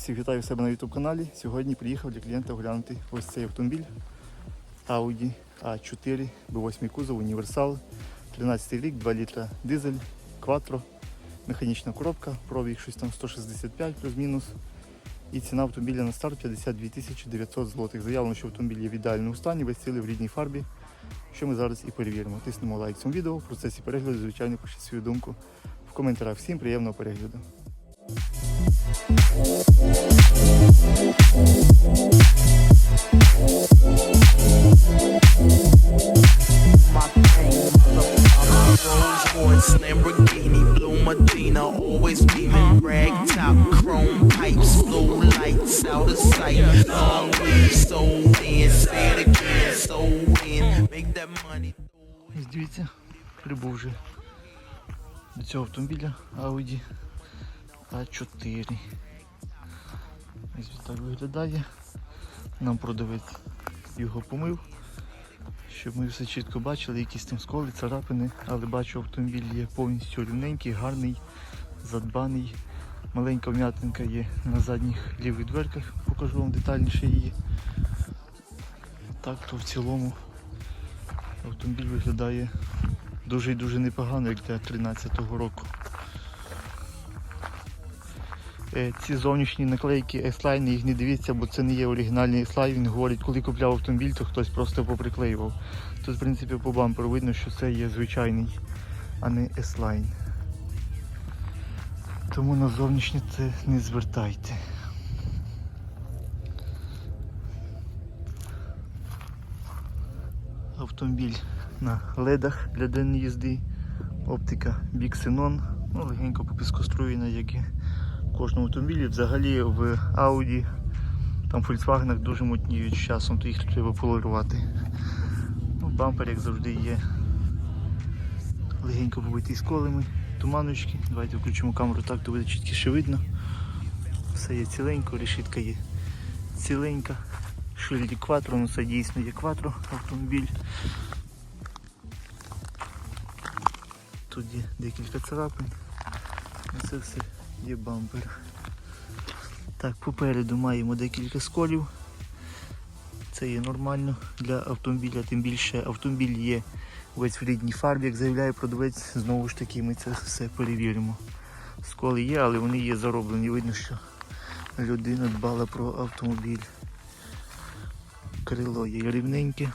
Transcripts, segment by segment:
Всіх вітаю себе на YouTube каналі. Сьогодні приїхав для клієнта оглянути ось цей автомобіль Audi A4 B8 кузов, універсал, 13 рік, 2 літра дизель, Quattro, механічна коробка, пробіг щось там 165 плюс-мінус. І ціна автомобіля на старт 52 тисячі 900 злотих. Заявлено, що автомобіль є в ідеальному стані, весь цілий в рідній фарбі. Що ми зараз і перевіримо. Тиснемо лайк цьому відео. В процесі перегляду, звичайно, пишіть свою думку в коментарях. Всім приємного перегляду. Автомобіля Audi A4. Ось так виглядає. Нам продавець його помив, щоб ми все чітко бачили, якісь там сколи, царапини, але бачу, автомобіль є повністю рівненький, гарний, задбаний. Маленька вм'ятинка є на задніх лівих дверках, покажу вам детальніше її. Так то в цілому автомобіль виглядає дуже і дуже непогано, як для 13-го року. Е, Ці зовнішні наклейки S-Line, їх не дивіться, бо це не є оригінальний S-Line. Він говорить, коли купляв автомобіль, то хтось просто поприклеював. Тут, в принципі, по бамперу видно, що це є звичайний, а не S-Line. Тому на зовнішнє це не звертайте. Автомобіль на ледах для денної їзди. Оптика Bixenon. Ну, легенько попіскоструєна, як і в кожному автомобілі. Взагалі в Audi, там Volkswagen дуже мутніють з часом, то їх треба полірувати. Ну, бампер, як завжди, є легенько побитий сколами, туманочки. Давайте включимо камеру так, то буде чіткіше видно. Все є ціленько, решітка є ціленька. Шильді Quattro, ну це дійсно є Quattro автомобіль. Тут є декілька царапин. Це все є бампер. Так, попереду маємо декілька сколів. Це є нормально для автомобіля, тим більше автомобіль є весь в рідній фарбі, як заявляє продавець, знову ж таки ми це все перевіримо. Сколи є, але вони є зароблені. Видно, що людина дбала про автомобіль. Крило є рівненьке.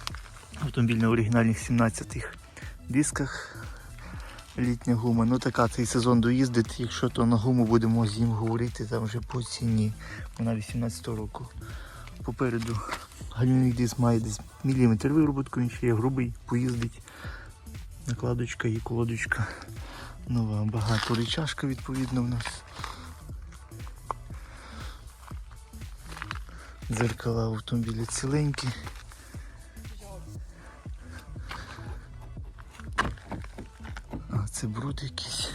Автомобіль на оригінальних 17 дисках. Літня гума. Ну така цей сезон доїздить. Якщо то на гуму будемо з ним говорити, там вже по ціні. Вона 18 року. Попереду гальмівний диск має десь міліметр вироботку, він ще є грубий, поїздить. Накладочка і колодочка нова. Багато речашка відповідно в нас. Дзеркала автомобіля ціленькі. Це бруд якийсь.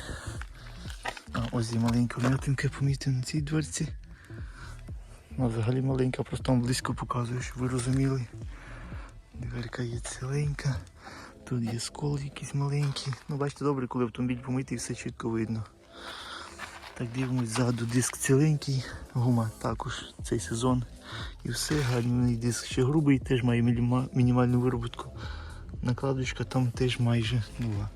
Ось і маленька м'ятинка помітив на цій дверці. Ну, взагалі маленька, просто вам близько показую, щоб ви розуміли. Дверка є ціленька. Тут є скол якийсь маленький. Ну бачите, добре, коли автомобіль помитий, все чітко видно. Так дивимось ззаду, диск ціленький, гума також цей сезон. І все, гальмівний диск ще грубий, теж має мінімальну вироботку. Накладочка там теж майже нова.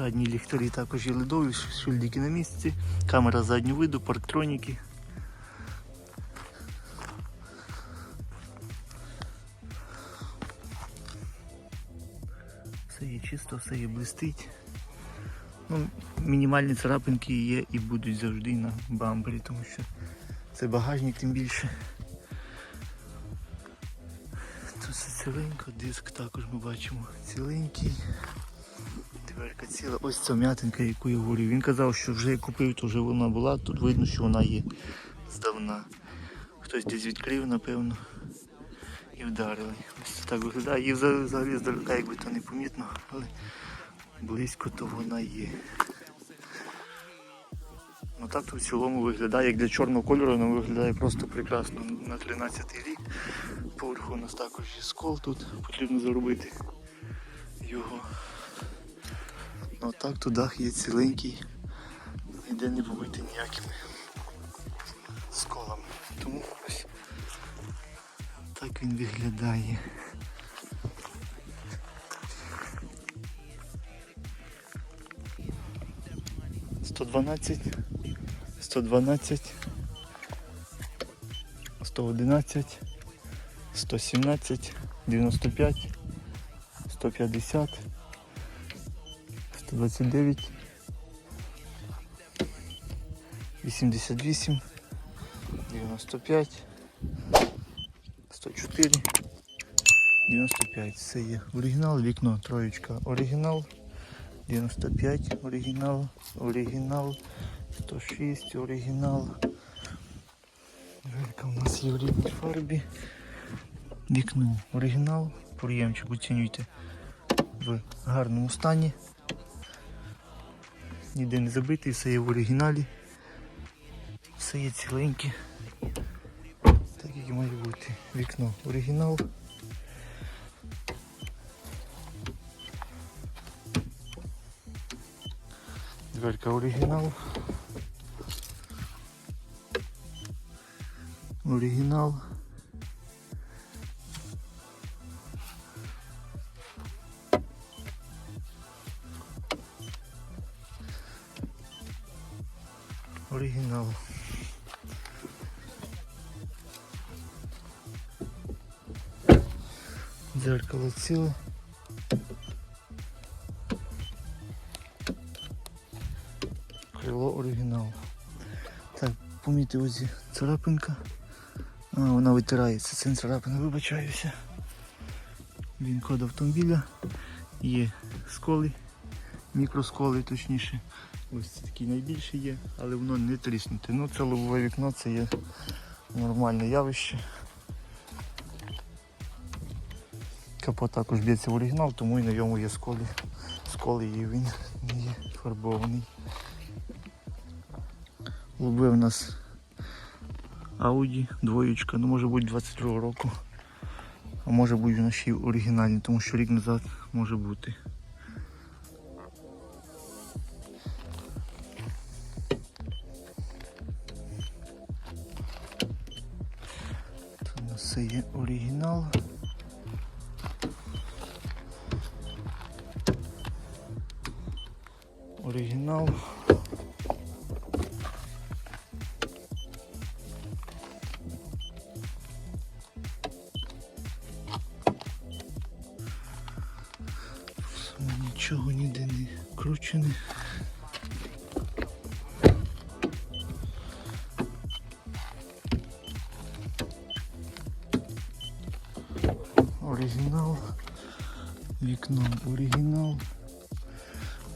Задні ліхтарі також є ледові, шильдики на місці, камера заднього виду, парктроніки. Все є чисто, все є блистить. Ну, мінімальні царапинки є і будуть завжди на бампері, тому що це багажник тим більше. Тут все ціленько, диск також ми бачимо ціленький. Дверка ціла. Ось ця м'ятинка, яку я говорив. Він казав, що вже купив, то вже вона була. Тут видно, що вона є здавна. Хтось десь відкрив, напевно. І вдарили. Ось це так виглядає. І взагалі взагалі здалека, якби то не помітно, але близько то вона є. Ну так то в цілому виглядає, як для чорного кольору, воно виглядає просто прекрасно. На 13 рік. Поверху у нас також є скол тут, потрібно заробити його. Ну так то дах є ціленький, ніде не побитий ніякими сколами. Тому ось так він виглядає. Сто дванадцять, сто дванадцять, сто одинадцять, сто сімнадцять, дев'яносто п'ять, сто п'ятдесят, сто двадцять дев'ять, вісімдесят вісім, дев'яносто п'ять, сто чотири, дев'яносто п'ять. Це є оригінал, вікно, троєчка, оригінал. 95 оригінал, оригінал, 106 оригінал. Желька у нас є в рідній фарбі. Вікно оригінал, приємчик оцінюйте в гарному стані. Ніде не забитий, все є в оригіналі. Все є ціленьке. Так як і має бути. Вікно оригінал. Дверка оригінал. Оригінал. Дзеркало ціле. Крило оригінал. Так, помітив ось царапинка. А, вона витирається. Не царапина, вибачаюся. Він код автомобіля. Є сколи, мікросколи точніше. Ось це такий найбільший є, але воно не тріснуте. Ну це лобове вікно, це є нормальне явище. Капот також б'ється в оригінал, тому і на ньому є сколи. Сколи і він не є фарбований. Лоби у нас Audi, двоєчка, ну може бути 22 року. А може бути вона ще й оригінальна, тому що рік назад може бути. Все є. Оригінал. Оригінал. Вікно оригінал.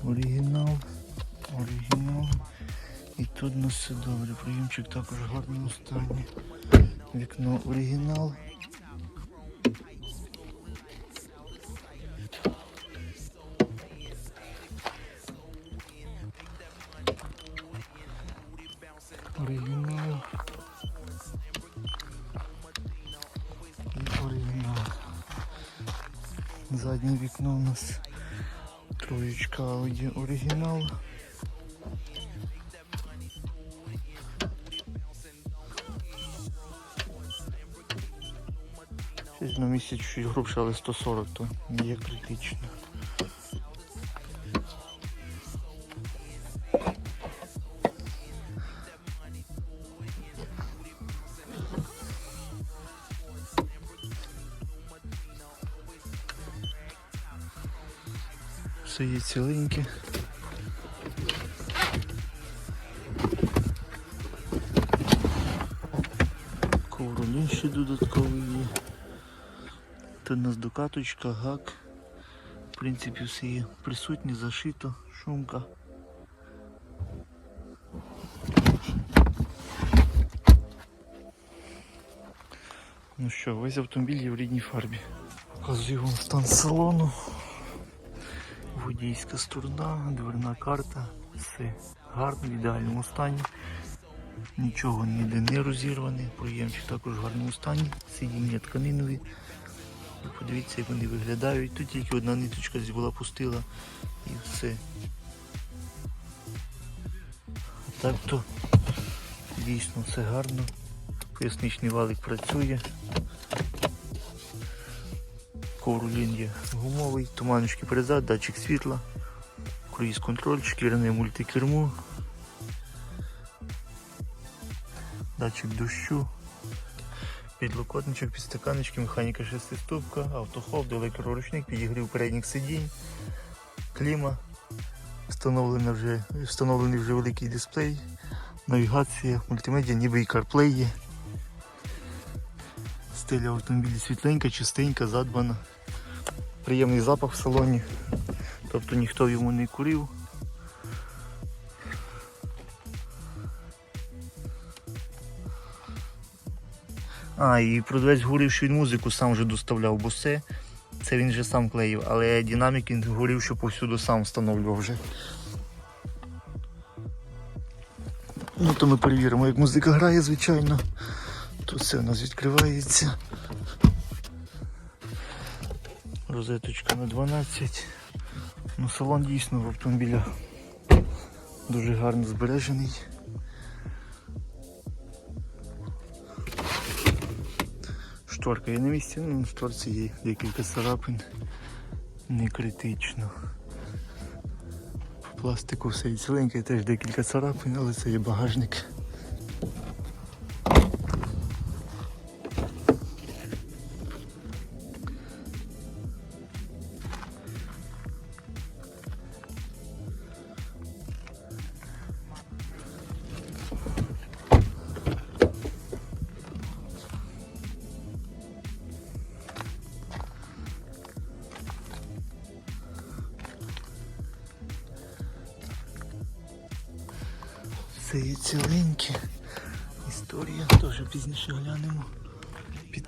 Оригінал. Оригінал. І тут у нас все добре. Прийомчик також в гарному стані. Вікно. Оригінал. Заднє вікно у нас троєчка Audi оригінал. Щось на місяць чуть грубше, але 140, то не є критично. Є ціленьке. Ковролін ще додатковий є. Тут у нас докаточка, гак. В принципі, все є присутнє, зашито, шумка. Ну що, весь автомобіль є в рідній фарбі. Показую вам стан салону. Водійська сторона, дверна карта, все гарно, в ідеальному стані. Нічого ніде не розірване, проємчик також в гарному стані, сидіння тканинові, подивіться, як вони виглядають. Тут тільки одна ниточка була пустила і все. Так то дійсно все гарно. Поясничний валик працює. Ковролін є гумовий, туманочки перезад, датчик світла, круїз контроль, шкіряне мультикермо, датчик дощу, підлокотничок, підстаканнички, механіка шестиступка, автохолд, електроручник, підігрів передніх сидінь, кліма, встановлений вже, встановлений вже великий дисплей, навігація, мультимедіа, ніби і CarPlay є. Стиль автомобіля світленька, чистенька, задбана. Приємний запах в салоні. Тобто ніхто йому не курив. А, і продавець говорив, що він музику сам вже доставляв, все. Це він вже сам клеїв, але динамік він говорив, що повсюду сам встановлював вже. Ну то ми перевіримо, як музика грає, звичайно. Тут все у нас відкривається. Розеточка на 12. Ну, салон дійсно в автомобіля дуже гарно збережений. Шторка є на місці, ну на шторці є декілька царапин. Не критично. Пластику все і ціленьке, теж декілька царапин, але це є багажник.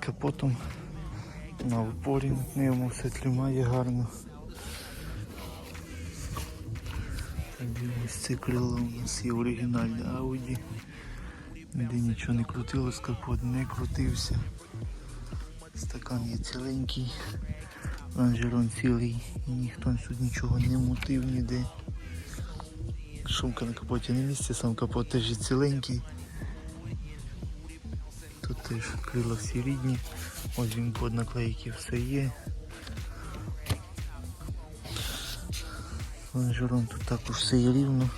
Капотом на упорі на пневмо все тримає гарно. Дивимось, це крило у нас є оригінальне Audi. Ніде нічого не крутилось, капот не крутився. Стакан є ціленький, лонжерон цілий, і ніхто тут нічого не мутив ніде. Шумка на капоті на місці, сам капот теж є ціленький. Теж крила всі рідні. Ось він под наклейки все є. Лонжерон тут також все є рівно.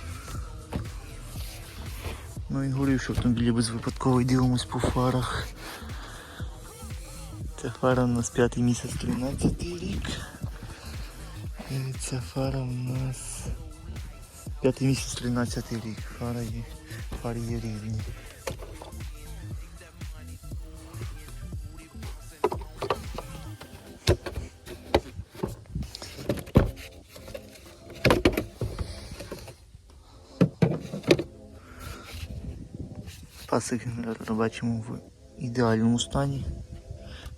Ну він говорив, що автомобілі безвипадково дивимось по фарах. Ця фара у нас п'ятий місяць 13 рік. І ця фара у нас п'ятий місяць 13 рік. Фара є, фари є рівні. Пасик генератора бачимо в ідеальному стані.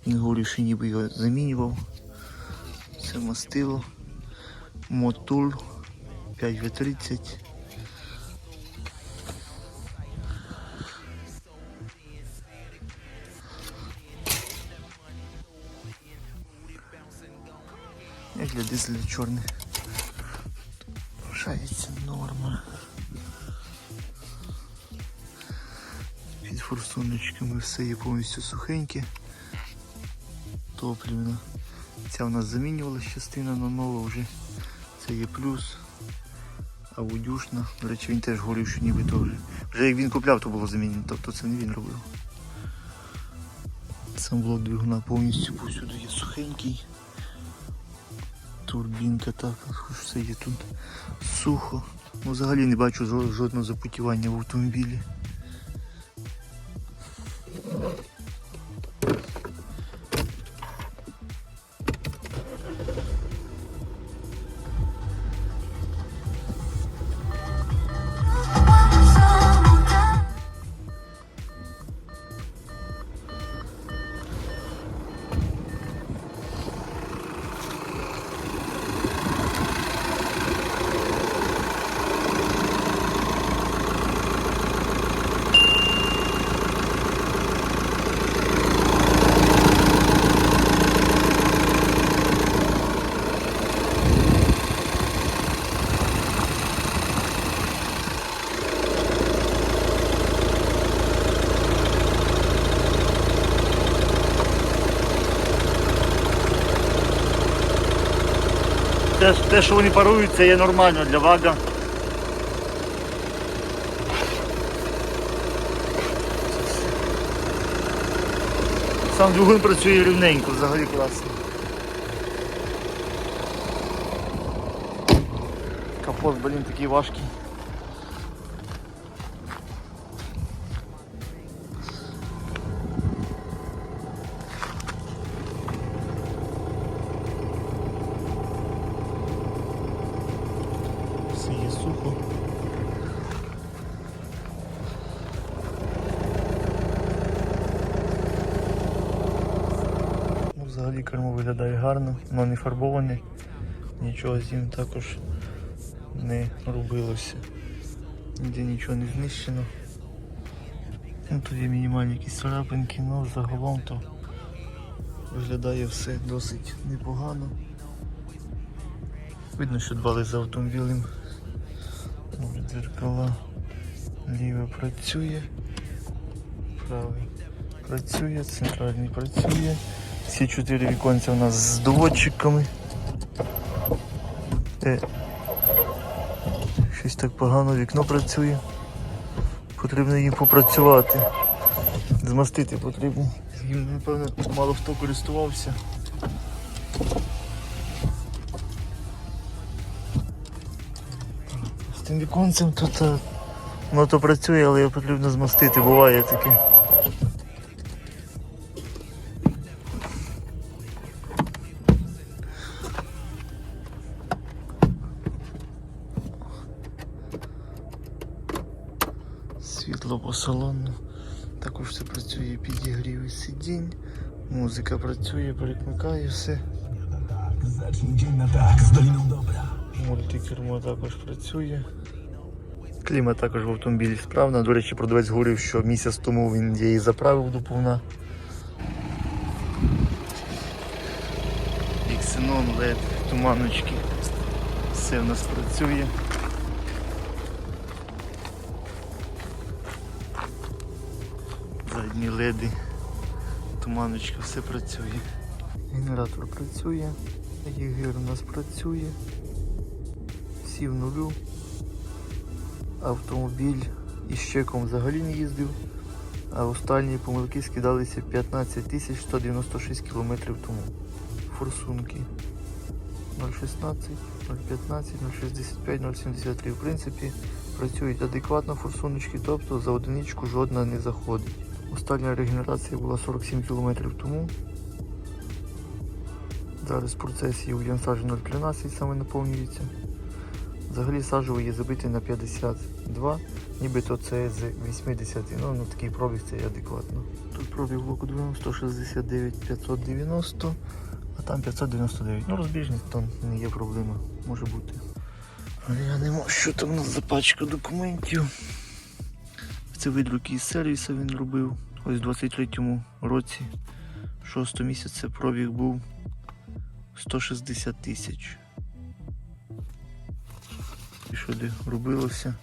Він говорив, що ніби його замінював. Це мастило. Мотуль 5В30. Як для дизеля чорний. Лишається норма. Форсуночками все є повністю сухеньке. Топлівно. Ця у нас замінювалась частина на нову вже. Це є плюс. А удюшна. До речі, він теж говорив, що ніби то вже. Вже як він купляв, то було замінено, тобто це не він робив. Сам блок двигуна повністю повсюди є сухенький. Турбінка також все є тут сухо. Ну, взагалі не бачу жодного запотівання в автомобілі. Те, те, що вони парують, це є нормально для вага. Сам двигун працює рівненько, взагалі класно. Капот, блін, такий важкий. Ну, взагалі кермо виглядає гарно, воно не фарбоване, нічого з ним також не робилося. Ніде нічого не знищено. Ну, тут є мінімальні якісь царапинки, але загалом то виглядає все досить непогано. Видно, що дбали за автомобілем. Дзеркала ліве працює, правий працює, центральний працює. Всі чотири віконця у нас з доводчиками. Е, щось так погано вікно працює. Потрібно їм попрацювати. Змастити потрібно. Їм, напевно, мало хто користувався. З тим віконцем тут е, воно то працює, але його потрібно змастити, буває таке. Світло по салону. Також все працює підігрів сидінь. Музика працює, перекликає все. Мультикермо також працює. Клімат також в автомобілі справна. До речі, продавець говорив, що місяць тому він її заправив до повна. Іксенон, LED, туманочки. Все в нас працює. Задні леди, туманочка, все працює. Генератор працює, єгир у нас працює. Всі в нулю. Автомобіль із чеком взагалі не їздив, а останні помилки скидалися 15 тисяч 196 кілометрів тому. Форсунки 0,16, 0,15, 0,65, 0,73. В принципі, працюють адекватно форсуночки, тобто за одиничку жодна не заходить. Остання регенерація була 47 км тому. Зараз в процесі у Янсажі 0,13 саме наповнюється. Взагалі сажево є забитий на 52, нібито це з 80, ну, ну такий пробіг це є адекватно. Тут пробіг блоку двигуну 169 590, а там 599. Ну розбіжність то не є проблема, може бути. Глянемо, що там у нас за пачка документів. Це видруки із сервісу він робив. Ось у 23-му році, 6 місяця пробіг був 160 тисяч. І що де робилося?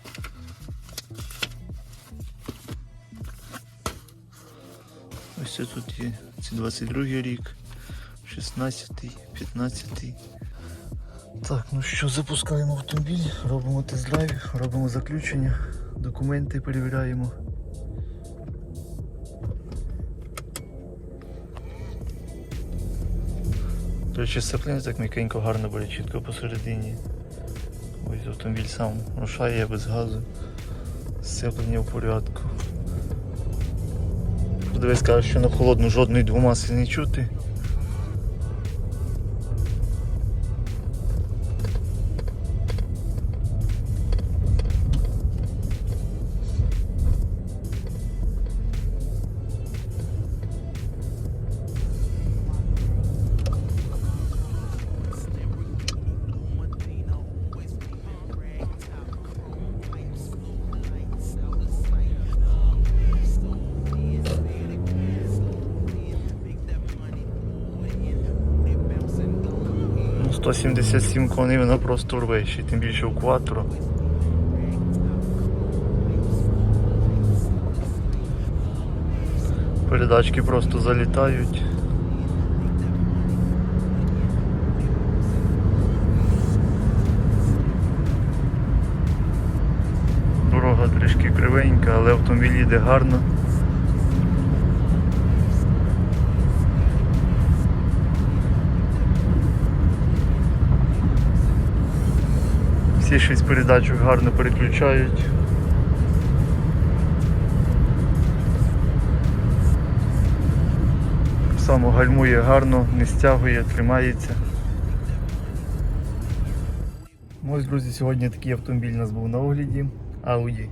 Ось тут є це 22 рік, 16, 15. Так, ну що, запускаємо автомобіль, робимо тест-драйв, робимо заключення, документи перевіряємо. До речі, сцеплення так м'якенько гарно бере чітко посередині. Ось автомобіль сам рушає без газу. Сцеплення в порядку. Продавець каже, що на холодну жодної двомаси не чути. 177 коней вона просто рве, ще тим більше у кватро. Передачки просто залітають. Дорога трішки кривенька, але автомобіль йде гарно. Всі шість передачок гарно переключають. Само гальмує гарно, не стягує, тримається. Ось, друзі, сьогодні такий автомобіль у нас був на огляді. Audi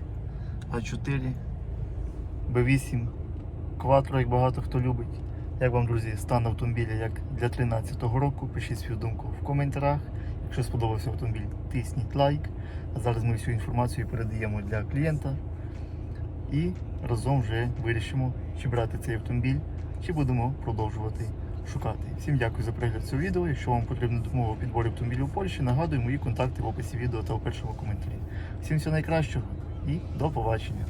A4, B8, Quattro, як багато хто любить. Як вам, друзі, стан автомобіля як для 13-го року? Пишіть свою думку в коментарях. Якщо сподобався автомобіль, тисніть лайк. А зараз ми всю інформацію передаємо для клієнта. І разом вже вирішимо, чи брати цей автомобіль, чи будемо продовжувати шукати. Всім дякую за перегляд цього відео. Якщо вам потрібна допомога у підборі автомобілів у Польщі, нагадую мої контакти в описі відео та у першому коментарі. Всім всього найкращого і до побачення.